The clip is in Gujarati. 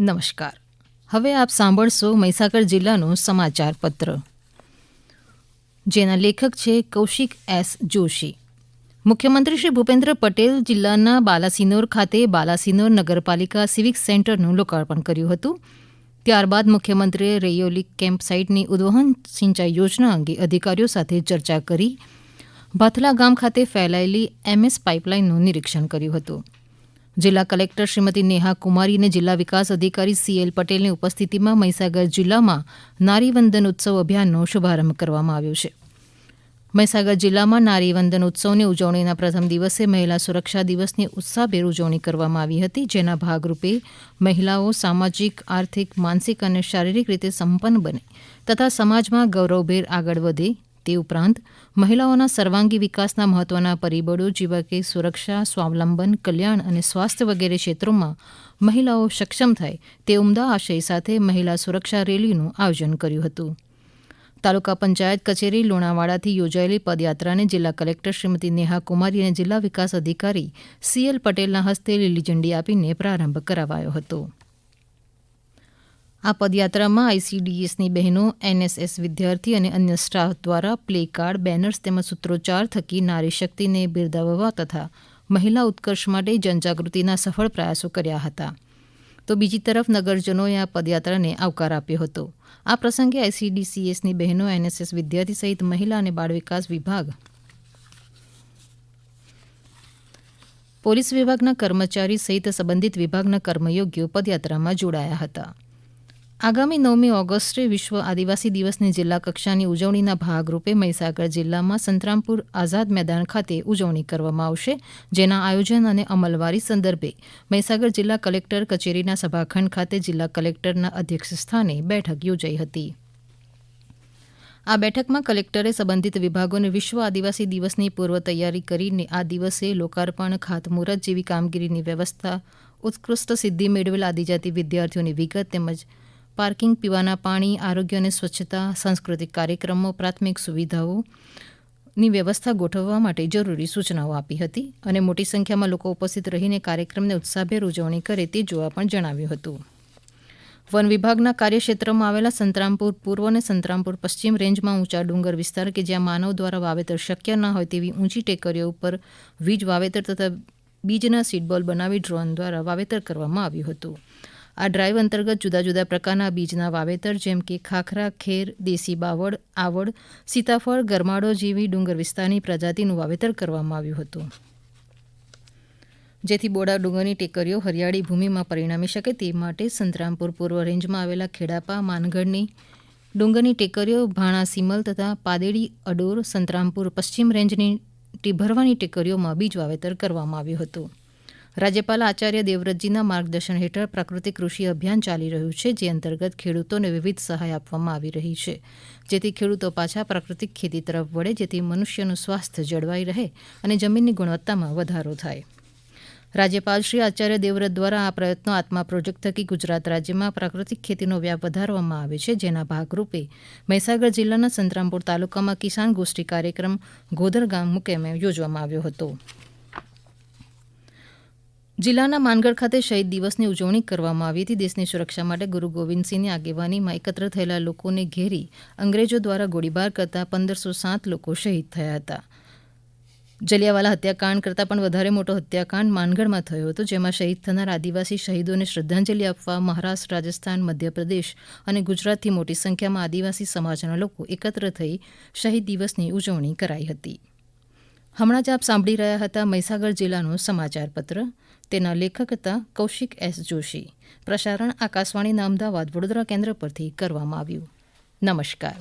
નમસ્કાર. હવે આપ સાંભળશો મહીસાગર જિલ્લાનું સમાચાર પત્ર. જેના લેખક છે કૌશિક એસ જોશી. મુખ્યમંત્રી શ્રી ભૂપેન્દ્ર પટેલ જિલ્લાના બાલાસિનોર ખાતે બાલાસિનોર નગરપાલિકા સિવિક સેન્ટરનું લોકાર્પણ કર્યું હતું. ત્યારબાદ મુખ્યમંત્રીએ રેયોલી કેમ્પ સાઇટની ઉદ્વહન સિંચાઈ યોજના અંગે અધિકારીઓ સાથે ચર્ચા કરી. ભાથલા ગામ ખાતે ફેલાયેલી એમએસ પાઇપલાઇનનું નિરીક્ષણ કર્યું હતું. જિલ્લા કલેક્ટર શ્રીમતી નેહા કુમારી અને જિલ્લા વિકાસ અધિકારી સીએલ પટેલની ઉપસ્થિતિમાં મહીસાગર જિલ્લામાં નારી વંદન ઉત્સવ અભિયાનનો શુભારંભ કરવામાં આવ્યો છે. મહીસાગર જિલ્લામાં નારી વંદન ઉત્સવની ઉજવણીના પ્રથમ દિવસે મહિલા સુરક્ષા દિવસની ઉત્સાહભેર ઉજવણી કરવામાં આવી હતી, જેના ભાગરૂપે મહિલાઓ સામાજિક, આર્થિક, માનસિક અને શારીરિક રીતે સંપન્ન બને તથા સમાજમાં ગૌરવભેર આગળ વધે તે ઉપરાંત મહિલાઓના સર્વાંગી વિકાસના મહત્વના પરિબળો જેવા કે સુરક્ષા, સ્વાવલંબન, કલ્યાણ અને સ્વાસ્થ્ય વગેરે ક્ષેત્રોમાં મહિલાઓ સક્ષમ થાય તે ઉમદા આશય સાથે મહિલા સુરક્ષા રેલીનું આયોજન કર્યું હતું. તાલુકા પંચાયત કચેરી લુણાવાડાથી યોજાયેલી પદયાત્રાને જિલ્લા કલેક્ટર શ્રીમતી નેહા કુમારી અને જિલ્લા વિકાસ અધિકારી સીએલ પટેલના હસ્તે લીલી ઝંડી આપીને પ્રારંભ કરાવાયો હતો. આ પદયાત્રામાં આઈસીડીએસની બહેનો, એનએસએસ વિદ્યાર્થી અને અન્ય સ્ટાફ દ્વારા પ્લે કાર્ડ, બેનર્સ તેમજ સૂત્રોચ્ચાર થકી નારી શક્તિને બિરદાવવા તથા મહિલા ઉત્કર્ષ માટે જનજાગૃતિના સફળ પ્રયાસો કર્યા હતા. તો બીજી તરફ નગરજનોએ આ પદયાત્રાને આવકાર આપ્યો હતો. આ પ્રસંગે આઈસીડીસીએસની બહેનો, એનએસએસ વિદ્યાર્થી સહિત મહિલા અને બાળ વિકાસ વિભાગ, પોલીસ વિભાગના કર્મચારી સહિત સંબંધિત વિભાગના કર્મયોગીઓ પદયાત્રામાં જોડાયા હતા. આગામી નવમી ઓગસ્ટે વિશ્વ આદિવાસી દિવસની જિલ્લા કક્ષાની ઉજવણીના ભાગરૂપે મહીસાગર જિલ્લામાં સંતરામપુર આઝાદ મેદાન ખાતે ઉજવણી કરવામાં આવશે, જેના આયોજન અને અમલવારી સંદર્ભે મહીસાગર જિલ્લા કલેક્ટર કચેરીના સભાખંડ ખાતે જિલ્લા કલેક્ટરના અધ્યક્ષસ્થાને બેઠક યોજાઈ હતી. આ બેઠકમાં કલેક્ટરે સંબંધિત વિભાગોને વિશ્વ આદિવાસી દિવસની પૂર્વ તૈયારી કરીને આ દિવસે લોકાર્પણ, ખાતમુહૂર્ત જેવી કામગીરીની વ્યવસ્થા, ઉત્કૃષ્ટ સિદ્ધિ મેળવેલ આદિજાતિ વિદ્યાર્થીઓની વિગત તેમજ પાર્કિંગ પીવાના પાણી, આરોગ્ય અને સ્વચ્છતા, સાંસ્કૃતિક કાર્યક્રમો, પ્રાથમિક સુવિધાઓ ની વ્યવસ્થા ગોઠવવા માટે જરૂરી સૂચનાઓ આપી હતી અને મોટી સંખ્યામાં લોકો ઉપસ્થિત રહીને કાર્યક્રમને ઉત્સાહભેર ઉજવણી કરે તે જોવા પણ જણાવ્યું હતું. વન વિભાગના કાર્યક્ષેત્રમાં આવેલા સંતરામપુર પૂર્વ અને સંતરામપુર પશ્ચિમ રેન્જમાં ઊંચા ડુંગર વિસ્તાર કે જ્યાં માનવ દ્વારા વાવેતર શક્ય ન હોય તેવી ઊંચી ટેકરીઓ ઉપર વીજ વાવેતર તથા બીજના સીડબોલ બનાવી ડ્રોન દ્વારા વાવેતર કરવામાં આવ્યું હતું. આ ડ્રાઈવ અંતર્ગત જુદા જુદા પ્રકારના બીજના વાવેતર, જેમ કે ખાખરા, ખેર, દેશી બાવળ આવડ સીતાફળ ગરમાળો જેવી ડુંગર વિસ્તારની પ્રજાતિનું વાવેતર કરવામાં આવ્યું હતું. જેથી બોડા ડુંગરની ટેકરીઓ હરિયાળી ભૂમિમાં પરિણમી શકે તે માટે સંતરામપુર પૂર્વ રેન્જમાં આવેલા ખેડાપા, માનગઢની ડુંગરની ટેકરીઓ, ભાણા સિમલ તથા પાદેડી, અડોર, સંતરામપુર, પશ્ચિમ રેન્જની ટીભરવાની ટેકરીઓમાં બીજ વાવેતર કરવામાં આવ્યું હતું. રાજ્યપાલ આચાર્ય દેવવ્રતજીના માર્ગદર્શન હેઠળ પ્રાકૃતિક કૃષિ અભિયાન ચાલી રહ્યું છે, જે અંતર્ગત ખેડૂતોને વિવિધ સહાય આપવામાં આવી રહી છે. જેથી ખેડૂતો પાછા પ્રાકૃતિક ખેતી તરફ વળે, જેથી મનુષ્યનું સ્વાસ્થ્ય જળવાઈ રહે અને જમીનની ગુણવત્તામાં વધારો થાય. રાજ્યપાલ શ્રી આચાર્ય દેવવ્રત દ્વારા આ પ્રયત્નો આત્મા પ્રોજેક્ટ થકી ગુજરાત રાજ્યમાં પ્રાકૃતિક ખેતીનો વ્યાપ વધારવામાં આવે છે, જેના ભાગરૂપે મહીસાગર જિલ્લાના સંતરામપુર તાલુકામાં કિસાન ગોષ્ઠી કાર્યક્રમ ગોધર ગામ મુકેમે યોજવામાં આવ્યો હતો. જિલ્લાના માનગઢ ખાતે શહીદ દિવસની ઉજવણી કરવામાં આવી હતી. દેશની સુરક્ષા માટે ગુરુ ગોવિંદસિંહની આગેવાનીમાં એકત્ર થયેલા લોકોને ઘેરી અંગ્રેજો દ્વારા ગોળીબાર કરતા પંદરસો સાત લોકો શહીદ થયા હતા. જલિયાવાલા હત્યાકાંડ કરતાં પણ વધારે મોટો હત્યાકાંડ માનગઢમાં થયો હતો, જેમાં શહીદ થનાર આદિવાસી શહીદોને શ્રદ્ધાંજલિ આપવા મહારાષ્ટ્ર, રાજસ્થાન, મધ્યપ્રદેશ અને ગુજરાતથી મોટી સંખ્યામાં આદિવાસી સમાજના લોકો એકત્ર થઈ શહીદ દિવસની ઉજવણી કરાઈ હતી. હમણાં જ આપ સાંભળી રહ્યા હતા મહીસાગર જિલ્લાનું સમાચાર પત્ર તેના લેખક હતા કૌશિક એસ જોશી. પ્રસારણ આકાશવાણીના અમદાવાદ વડોદરા કેન્દ્ર પરથી કરવામાં આવ્યું. નમસ્કાર.